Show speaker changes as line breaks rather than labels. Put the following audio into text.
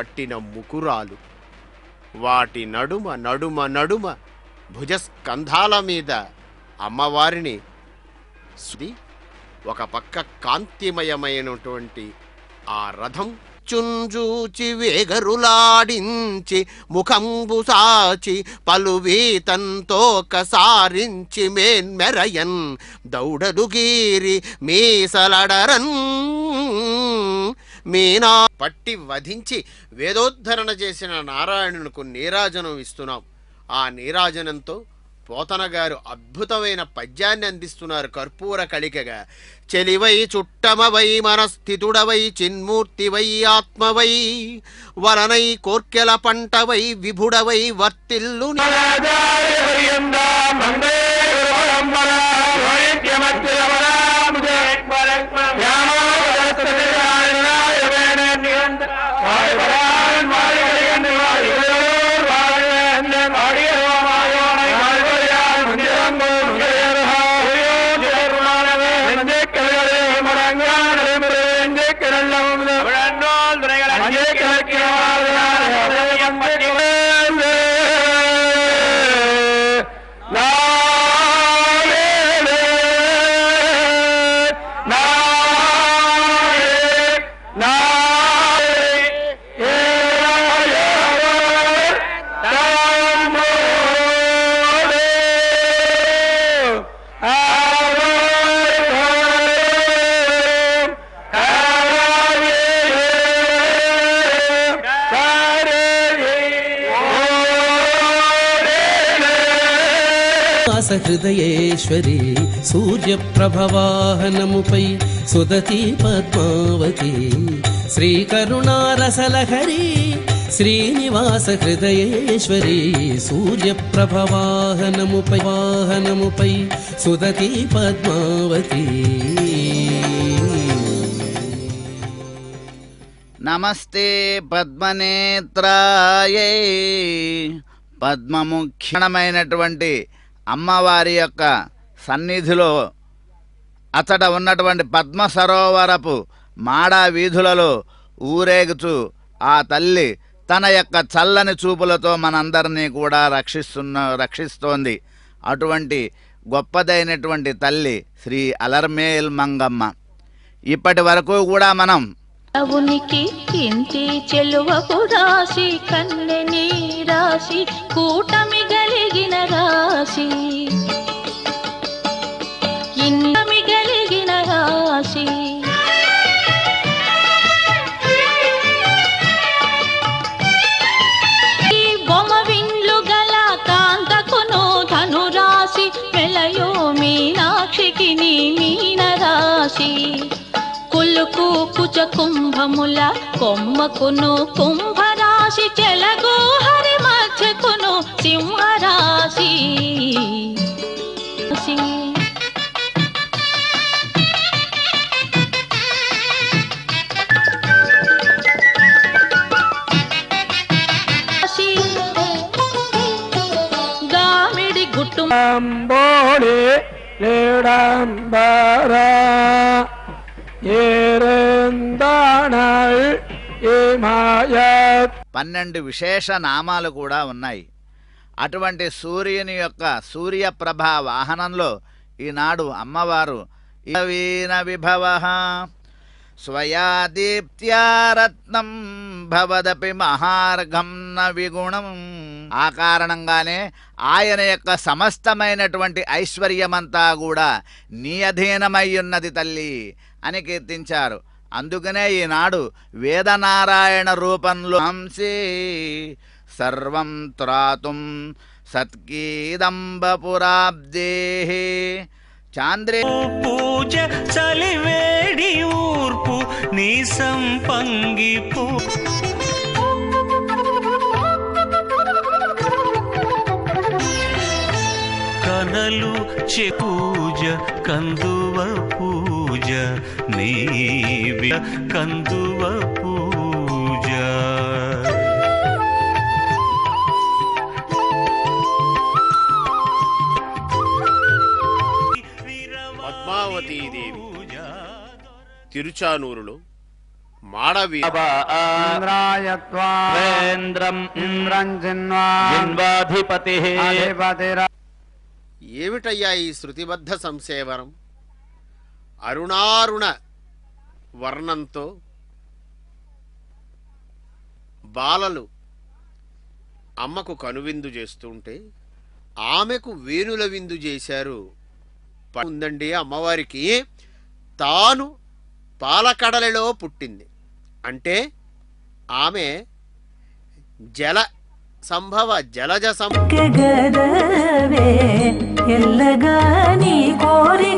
పట్టిన ముకురాలు. వాటి నడుమ నడుమ నడుమ భుజస్కంధాల మీద అమ్మవారిని సుది ఒక పక్క కాంతిమయమైనటువంటి ఆ రథం చుంజూచి వేగరులాడించి ముఖంబు సాచి పలువీతంతో కసారించి మేన్మెరయన్ దౌడలుగీరి మీసలడరన్ మీనా పట్టి వధించి వేదోద్ధరణ చేసిన నారాయణునికి నీరాజనం ఇస్తున్నాం. ఆ నీరాజనంతో పోతనగారు అద్భుతమైన పద్యాన్ని అందిస్తున్నారు కర్పూర కళికగా. చెలివై చుట్టమవై మనస్థితుడవై చిన్మూర్తివై ఆత్మవై వలనై కోర్కెల పంటవై విభుడవై వర్తిల్లు నీ-
హృదయేశ్వరి సూర్యప్రభవాహనముపై సుదతి పద్మావతి. శ్రీకరుణారసలహరి శ్రీనివాస హృదయేశ్వరి సూర్యప్రభవాహనముపై వాహనముపై సుదతి పద్మావతి.
నమస్తే పద్మనేత్రాయే. పద్మముఖ్యమైనటువంటి అమ్మవారి యొక్క సన్నిధిలో అతడ ఉన్నటువంటి పద్మ సరోవరపు మాడా వీధులలో ఊరేగుచు ఆ తల్లి తన యొక్క చల్లని చూపులతో మనందరినీ కూడా రక్షిస్తున్న రక్షిస్తోంది. అటువంటి గొప్పదైనటువంటి తల్లి శ్రీ అలర్మేల్ మంగమ్మ. ఇప్పటి వరకు కూడా మనం
అవునికి ఇంటి చెలువకు రాసి కన్నెని రాసి కూట మిగలిగిన రాశి ఇన్నమి మిగలిగిన రాసి ఈ గల కాంతకును ధనురాశి వెలయో మీనాక్షికి నీ మీన రాశి కులుకు కుచ కుంభముల కొమ్మకును కుంభరాశి చెలగో
హరిమ
పన్నెండు విశేష నామాలు కూడా ఉన్నాయి. అటువంటి సూర్యుని యొక్క సూర్యప్రభ వాహనంలో ఈనాడు అమ్మవారు ఇవీన విభవ స్వయా దీప్త్యారత్నం భవదపి మహార్ఘం న విగుణం ఆ కారణంగానే ఆయన యొక్క సమస్తమైనటువంటి ఐశ్వర్యమంతా కూడా నీ అధీనమై ఉన్నది తల్లి అని కీర్తించారు. అందుకనే ఈనాడు వేదనారాయణ రూపంలో హంసీ సర్వం త్రాతుం సత్కీదంబపురాబ్దే. చాంద్రే
పూజ చలివేడి ఊర్పు నీ సంపంగ కనలు చె పూజ కందువ పూజ నీవి కందువ పూజ.
పద్మావతీదేవి తిరుచానూరులో మాడవీ
ఇంద్రాయత్వా
వేంద్రం
ఇంద్రం చిన్వా
జిన్వాధిపతి
అధిపతిర
ఏమిటయ్యా ఈ శృతిబద్ధ సంసేవనం అరుణారుణ వర్ణంతో బాలలు అమ్మకు కనువిందు చేస్తుంటే ఆమెకు వేణుల విందు చేశారు. ఉందండి అమ్మవారికి. తాను పాలకడలలో పుట్టింది. అంటే ఆమె జల సంభవ జలజ సం
ఎల్లగా నీ కోరి